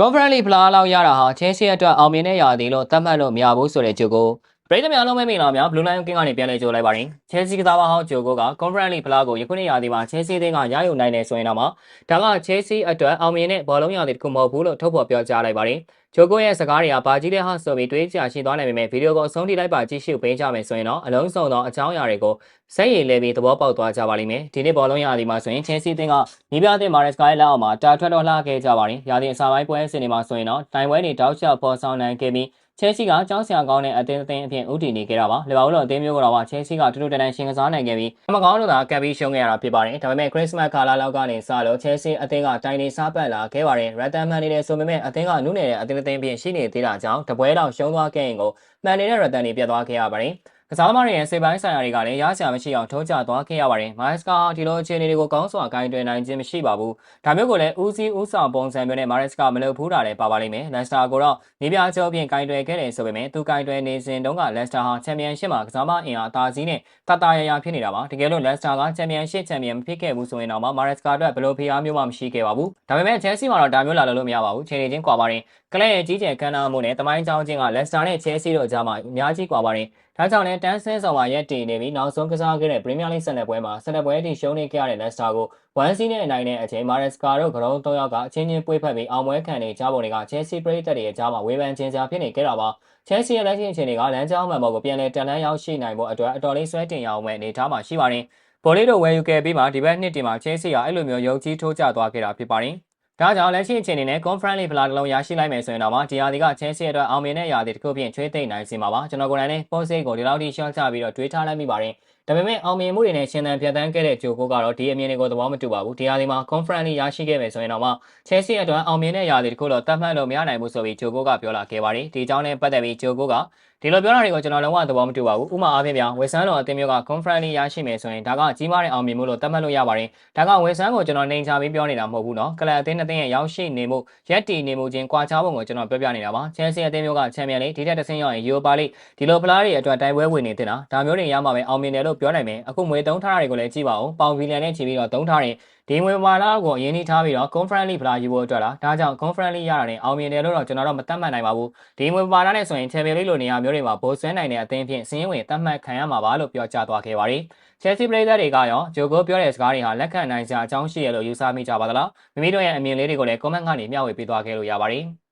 Conference League ဖလားလောက်ရတာဟာ Chelsea အတွက်အောင်မြင်တဲ့ရာသီလို့သတ်မှတ်လို့မရဘူးဆိုတဲ့ကြိုကို ပရိသတ်များလုံးမဲမင်္ဂလာများ Blue Lion King ကနေပြန်လည်ကြိုလိုက်ပါရင် Chelsea ကစားသမားဟောင်းဂျိုကိုက Conference League ဖလားကိုယခုနှစ်ရာသီမှာ Chelsea အသင်းကရယူနိုင်တယ်ဆိုရင်တော့မှဒါက Chelsea အတွက်အောင်မြင်တဲ့ဘောလုံးရာသီတစ်ခုမဟုတ်ဘူးလို့ထုတ်ဖော်ပြောကြားလိုက်ပါတယ်ဂျိုကိုရဲ့စကားတွေကဘာကြီးတဲ့ဟာဆိုပြီးတွေးကြရှိသွားနိုင်ပေမဲ့ဗီဒီယိုကိုအဆုံးထိလိုက်ပါကြည့်ရှုပေးကြမယ်ဆိုရင်တော့အလုံးစုံသောအကြောင်းအရာတွေကိုစိတ်ရည်လဲပြီးသဘောပေါက်သွားကြပါလိမ့်မယ်ဒီနေ့ဘောလုံးရာသီမှာဆိုရင် Chelsea အသင်းကနီးပြအသင်း Maresca ရဲ့လက်အောက်မှာတာထွက်တော့လှခဲ့ကြပါတယ်ရာသီအစာပိုင်းပွဲစဉ်တွေမှာဆိုရင်တော့တိုင်ပွဲတွေတောက်လျှောက်ပေါ်ဆောင်နိုင်ခဲ့ပြီး ချဲစီကကြောင်းဆရာကောင်းတဲ့အသင်းအသင်းအဖြစ်ဥတီနေခဲ့တာပါ။လီဗာပူးလိုအသင်းမျိုးကတော့ချဲစီကတူတူတန်တန်ရှင်ကစားနိုင်ခဲ့ပြီးမကောင်းလို့သာကပ်ပြီးရှုံးခဲ့ရတာဖြစ်ပါတယ်။ဒါပေမဲ့ခရစ်စမတ်ကာလာလောက်ကနေစလို့ချဲစီအသင်းကတိုင်နေစားပတ်လာခဲ့ပါတယ်။ရက်တန်မှန်နေတဲ့ဆိုပေမဲ့အသင်းကနုနယ်တဲ့အသင်းအသင်းဖြစ်ရှိနေသေးတာကြောင့်တပွဲတော့ရှုံးသွားခဲ့ရင်ကိုမှန်နေတဲ့ရက်တန်တွေပြတ်သွားခဲ့ရပါတယ်။ ကစားသမားတွေရဲ့စေပိုင်းဆိုင်ရာတွေကလည်းရစရာမရှိအောင်ထိုးကျသွားခဲ့ရပါတယ်။မိုက်စကာဒီလိုအခြေအနေတွေကိုကောင်းစွာဂိုင်းတွင်နိုင်ခြင်းမရှိပါဘူး။ဒါမျိုးကိုလည်းဦးစီးဦးဆောင်ပုံစံမျိုးနဲ့မာရက်စကာမလုပ်ဘူးတာလည်းပါပါလိမ့်မယ်။လက်စတာကိုတော့နေပြကျော်ပြင်ဂိုင်းတွင်ခဲ့တယ်ဆိုပေမဲ့သူဂိုင်းတွင်နေစဉ်တုန်းကလက်စတာဟာချန်ပီယံရှစ်မှာကစားမအင်အားအသာစီးနဲ့တတရရဖြစ်နေတာပါ။တကယ်လို့လက်စတာကချန်ပီယံရှစ်ချန်ပီယံမဖြစ်ခဲ့ဘူးဆိုရင်တော့မာရက်စကာအတွက်ဘယ်လိုဖိအားမျိုးမှမရှိခဲ့ပါဘူး။ဒါပေမဲ့ချဲစီမှာတော့ဒါမျိုးလာလို့မရပါဘူး။ချိန်နေချင်းကွာပါတယ်။ ကလပ်ရဲ့ကြီးကျယ်ခမ်းနားမှုနဲ့တမိုင်းချောင်းချင်းကလက်စတာနဲ့ချဲစီတို့အကြားမှာအများကြီးကွာပါတယ်။ဒါကြောင့်လည်းတန်းဆင်းဆောင်မှာရက်တည်နေပြီးနောက်ဆုံးကစားခဲ့တဲ့ Premier League ဆက်လက်ပွဲမှာဆက်လက်ပွဲအထိရှုံးနေခဲ့ရတဲ့ Leicester ကို1စီးနဲ့အနိုင်နဲ့အချိန် Maresca တို့ကရုံး၃ယောက်ကအချင်းချင်းပွေးဖက်ပြီးအောင်ပွဲခံနေကြပုံတွေက Chelsea ပရိသတ်တွေရဲ့ကြားမှာဝေဖန်ခြင်းကြားဖြစ်နေခဲ့တာပါ။ Chelsea ရဲ့လက်ရှိအခြေအနေကလမ်းကြောင်းမှန်ပေါ်ကိုပြန်လည်တန်လန်းရောက်ရှိနိုင်ဖို့အတွက်အတော်လေးဆွဲတင်ရအောင်မဲ့အနေထားမှာရှိပါတယ်။ဘော်လေးတို့ဝယ်ယူခဲ့ပြီးမှဒီဘက်နှစ်တင်မှာ Chelsea ကအဲ့လိုမျိုးယုံကြည်ထိုးကျသွားခဲ့တာဖြစ်ပါတယ်။ ဒါကြောင့်လက်ရှိအခြေအနေနဲ့ Conference League ဖလားတစ်လုံးရရှိလိုက်မယ်ဆိုရင်တော့ဒီဟာဒီက Chelsea အတွက်အောင်မြင်တဲ့ရာသီတစ်ခုဖြင့်ချွေးသိမ့်နိုင်စေမှာပါကျွန်တော်ကိုယ်တိုင်လည်း post ကိုဒီလောက်ထိရှော့ချပြီးတော့တွေးထားလိုက်မိပါတယ် ဒါပေမဲ့အောင်မြင်မှုတွေနဲ့ရှင်သန်ပြတ်တန်းခဲ့တဲ့ဂျိုကိုကတော့ဒီအမြင်တွေကိုသဘောမတူပါဘူးဒီဟာဒီမှာ Conference League ရရှိခဲ့မယ်ဆိုရင်တော့မှ Chelsea အတွက်အောင်မြင်တဲ့ရာသီတစ်ခုတော့တတ်မှတ်လို့မရနိုင်ဘူးဆိုပြီးဂျိုကိုကပြောလာခဲ့ပါတယ်ဒီအကြောင်းနဲ့ပတ်သက်ပြီးဂျိုကိုကဒီလိုပြောတာတွေကိုကျွန်တော်လုံးဝသဘောမတူပါဘူးဥမာအားဖြင့်ဗျာဝက်ဆန်တော်အသင်းမျိုးက Conference League ရရှိမယ်ဆိုရင်ဒါကကြီးမားတဲ့အောင်မြင်မှုလို့သတ်မှတ်လို့ရပါတယ်ဒါကဝက်ဆန်ကိုကျွန်တော်နှိမ်ချပြီးပြောနေတာမဟုတ်ဘူးเนาะကလပ်အသင်းအသင်းရဲ့ရောက်ရှိနေမှုရက်တည်နေမှုချင်းကွာခြားပုံကိုကျွန်တော်ပြောပြနေတာပါချယ်ဆီအသင်းမျိုးကချန်ပီယံလိဒီထက်တစ်ဆင့်ရောက်ရင်ယူရိုပါလိဒီလိုဖလားတွေအတွက်တိုင်ပွဲဝင်နေတဲ့တာဒါမျိုးတွေရမှာပဲအောင်မြင်တယ်လို့ ပြောနိုင်မယ်အခုမွေသုံးထားတာတွေကိုလည်းကြည့်ပါဦးပေါင်ဗီလန်နဲ့ချီပြီးတော့သုံးထားတယ်ဒီငွေမာလာကိုအရင်နှီးထားပြီးတော့ conference league ဖလားယူဖို့အတွက်လားဒါကြောင့် conference league ရတာနဲ့အောင်မြင်တယ်လို့တော့ကျွန်တော်တော့မသတ်မှတ်နိုင်ပါဘူးဒီငွေမာလာနဲ့ဆိုရင် champion league လိုနေရာမျိုးတွေမှာဘိုးဆွဲနိုင်တဲ့အသင်းဖြင့်စင်းဝင်သတ်မှတ်ခံရမှာပါလို့ပြောကြားသွားခဲ့ပါတယ် Chelsea player တွေကရောဂျိုကိုပြောတဲ့စကားတွေဟာလက်ခံနိုင်စရာအကြောင်းရှိရလို့ယူဆမိကြပါသလားမိမိတို့ရဲ့အမြင်လေးတွေကိုလည်း comment ကနေမျှဝေပေးသွားခဲ့လို့ရပါတယ်